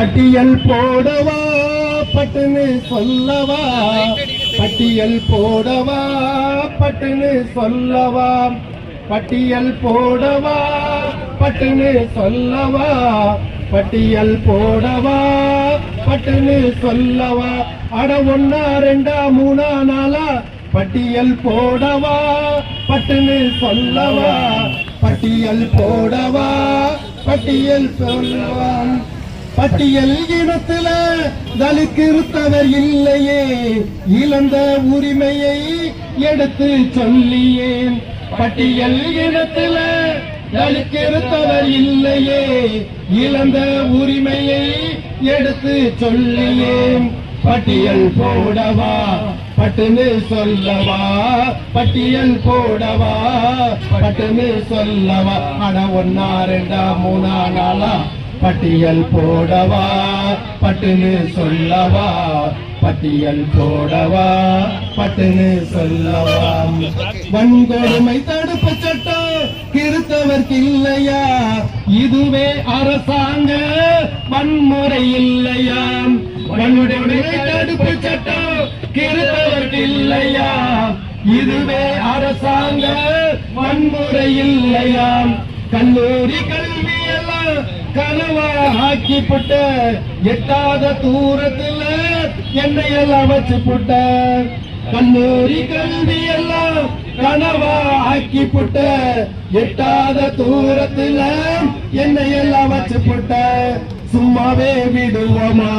பட்டியல் போடவா பட்டுன்னு சொல்லவா? பட்டியல் போடவா பட்டுன்னு சொல்லவா? பட்டியல் போடவா பட்டுன்னு சொல்லவா? பட்டியல் போடவா பட்டுன்னு சொல்லவா? அட ஒன்னா ரெண்டா மூணா நாளா பட்டியல் போடவா பட்டுன்னு சொல்லவா? பட்டியல் போடவா பட்டியல் சொல்லவா பட்டியல் இனத்துல தலித்திருத்தவர் இல்லையே இழந்த உரிமையை எடுத்து சொல்லியேன். பட்டியல் இனத்துல தலித்திருத்தவர் இல்லையே இழந்த உரிமையை எடுத்து சொல்லியேன். பட்டியல் போடவா பட்டுன்னு சொல்லவா பட்டியல் போடவா பட்டுன்னு சொல்லவா. ஆனா ஒன்னா ரெண்டா மூணா நாளா பட்டியல் போடவா? பட்டுன்னு சொல்லவா? பட்டியல் போடவா? பட்டுன்னு சொல்லவா? வன்கொடுமை தடுப்பு சட்டம் கிறித்தவர்க்கு இல்லையா இதுவே அரசாங்க வன்முறை இல்லையா? வன்கொடுமை தடுப்பு சட்டம் கிறித்தவர்க்கு இல்லையா இதுவே அரசாங்க வன்முறை இல்லையா? கல்லூரி கல்வி எல்லாம் கனவா ஆக்கி புட்ட எட்டாத தூரத்துல என்னை எல்லாம் வச்சு புட்ட கல்லூரி கல்வி எல்லாம் கனவா ஆக்கி புட்ட எட்டாத தூரத்துல என்னை எல்லாம் வச்சு புட்ட சும்மாவே விடுவோமா?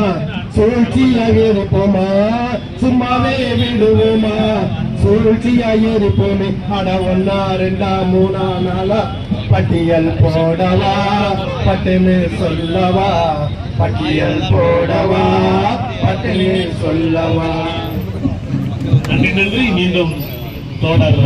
சூழ்ச்சியா இருப்போமா? சும்மாவே விடுவோமா? சூழ்ச்சியா இருப்போமே அட ஒன்னா ரெண்டா மூணா நாளா பட்டியல் போடவா பட்டுன்னு சொல்லவா. பட்டியல் போடவா பட்டுன்னு சொல்லவா. நன்றி நன்றி. மீண்டும் தோழர்